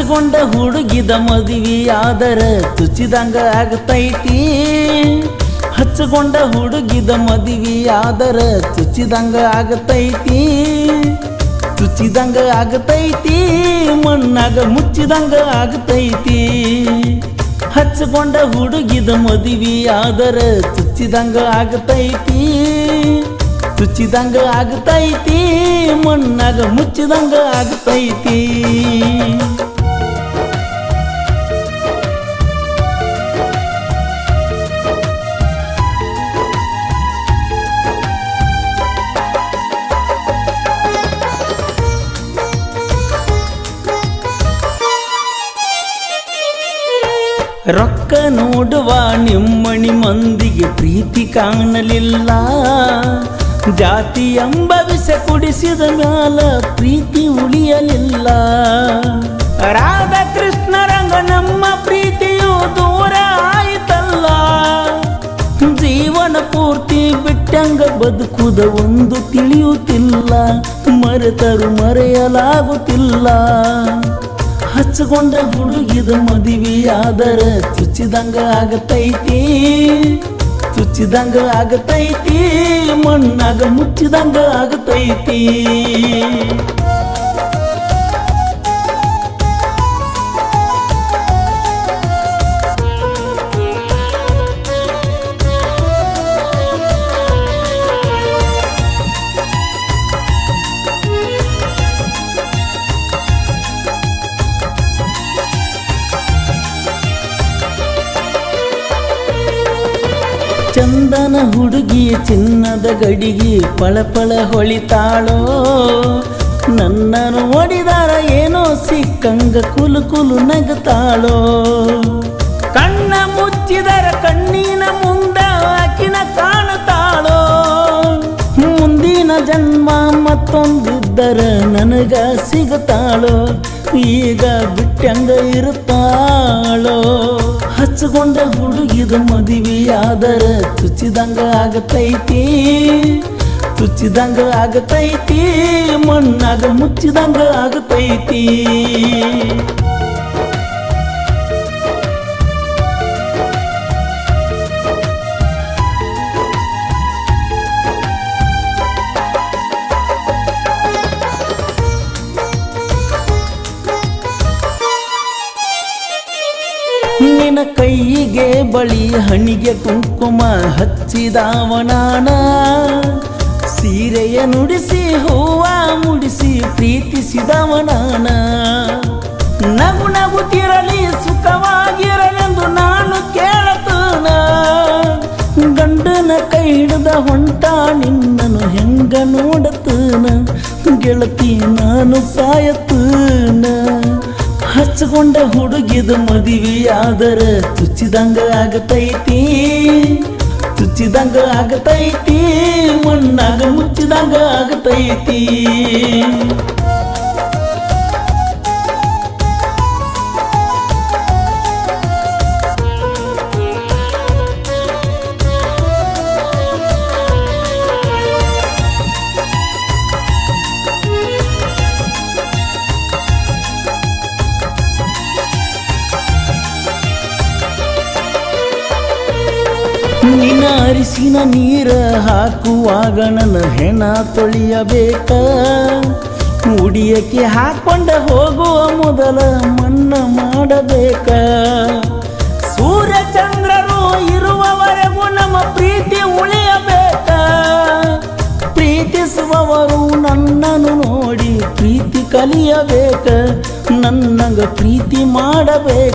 ಹಚ್ಚಗೊಂಡ ಹುಡುಗಿದ ಮದುವೆಯಾದರ ತುಚಿದಂಗ ಆಗತೈತಿ. ಹಚ್ಚಗೊಂಡ ಹುಡುಗಿದ ಮದುವೆಯಾದರ ತುಚಿದಂಗ ಆಗತೈತಿ. ತುಚಿದಂಗ ಆಗತೈತಿ, ಮಣ್ಣಾಗ ಮುಚ್ಚಿದಂಗ ಆಗತೈತಿ. ಹಚ್ಚಗೊಂಡ ಹುಡುಗಿದ ಮದುವೆಯಾದರ ತುಚ್ಚಿದಂಗ ಆಗತೈತಿ. ತುಚ್ಚಿದಂಗ ಆಗತೈತಿ, ಮಣ್ಣಾಗ ಮುಚ್ಚಿದಂಗ ಆಗತೈತಿ. ರೊಕ್ಕ ನೋಡುವ ನಿಮ್ಮಣಿ ಮಂದಿಗೆ ಪ್ರೀತಿ ಕಾಣಲಿಲ್ಲ. ಜಾತಿ ಎಂಬ ವಿಷ ಕುಡಿಸಿದ ಮ್ಯಾಲ ಪ್ರೀತಿ ಉಳಿಯಲಿಲ್ಲ. ರಾಧಾಕೃಷ್ಣ ರಂಗ ನಮ್ಮ ಪ್ರೀತಿಯು ದೂರ ಆಯಿತಲ್ಲ. ಜೀವನ ಪೂರ್ತಿ ಬಿಟ್ಟಂಗ ಬದುಕುದ ಒಂದು ತಿಳಿಯುತ್ತಿಲ್ಲ. ಮರೆತರು ಮರೆಯಲಾಗುತ್ತಿಲ್ಲ. ಹಚ್ಚಗೊಂಡ ಹುಡುಗಿದ ಮದುವೆಯಾದರ ಚುಚ್ಚಿದಂಗ ಆಗತೈತಿ. ಚುಚ್ಚಿದಂಗ ಆಗತೈತಿ ಮಣ್ಣಾಗ ಮುಚ್ಚಿದಂಗ ಆಗತೈತಿ. ಚಂದನ ಹುಡುಗಿ ಚಿನ್ನದ ಗಡಿಗೆ ಪಳಪಳ ಹೊಳಿತಾಳೋ. ನನ್ನನ್ನು ಓಡಿದಾರ ಏನೋ ಸಿಕ್ಕಂಗ ಕುಲು ಕುಲು ನಗತಾಳೋ. ಕಣ್ಣ ಮುಚ್ಚಿದರ ಕಣ್ಣಿನ ಮುಂದ ಆಕಿನ ಕಾಣುತ್ತಾಳೋ. ಮುಂದಿನ ಜನ್ಮ ಮತ್ತೊಂದಿದ್ದರ ನನಗ ಸಿಗುತ್ತಾಳೋ. ಈಗ ಬಿಟ್ಟಂಗ ಇರುತ್ತಾಳೋ. ಹಚ್ಚಗೊಂಡ ಹುಡುಗಿದು ಮದುವೆಯಾದರ ತುಚ್ಚಿದಂಗ ಆಗತೈತಿ. ತುಚ್ಚಿದಂಗ ಆಗತೈತಿ ಮಣ್ಣಾಗ ಮುಚ್ಚಿದಂಗ ಆಗತೈತಿ. ಕೈಗೆ ಬಳಿ ಹಣಿಗೆ ಕುಂಕುಮ ಹಚ್ಚಿದಾವನ ಸೀರೆಯ ನುಡಿಸಿ ಹೂವ ಮುಡಿಸಿ ಪ್ರೀತಿಸಿದವನಾನ. ನಗು ನಗುತ್ತಿರಲಿ ಸುಖವಾಗಿರಲೆಂದು ನಾನು ಕೇಳತನ. ಗಂಡನ ಕೈ ಹಿಡಿದ ಹೊಂಟ ನಿನ್ನನು ಹೆಂಗ ನೋಡತನ. ಗೆಳತಿ ನಾನು ಸಾಯತನ. ಹಚ್ಚಗೊಂಡ ಹುಡುಗಿದ ಮದುವೆಯಾದರ ತುಚ್ಚಿದಂಗ ಆಗತೈತಿ. ತುಚ್ಚಿದಂಗ ಆಗತೈತಿ ಮಣ್ಣಾಗ ಮುಚ್ಚಿದಂಗ ಆಗತೈತಿ. ನಿನ್ನ ಅರಿಸಿನ ನೀರ ಹಾಕುವಾಗ ನನ್ನ ಹೆಣ ತೊಳೆಯಬೇಕ? ಉಡಿಯಕ್ಕೆ ಹಾಕೊಂಡ ಹೋಗುವ ಮೊದಲ ಮಣ್ಣ ಮಾಡಬೇಕ? ಸೂರ್ಯ ಚಂದ್ರರು ಇರುವವರೆಗೂ ನಮ್ಮ ಪ್ರೀತಿ ಉಳಿಯಬೇಕ? ಪ್ರೀತಿಸುವವರು ನನ್ನನ್ನು ನೋಡಿ ಪ್ರೀತಿ ಕಲಿಯಬೇಕ? ನನ್ನಗ ಪ್ರೀತಿ ಮಾಡಬೇಕ?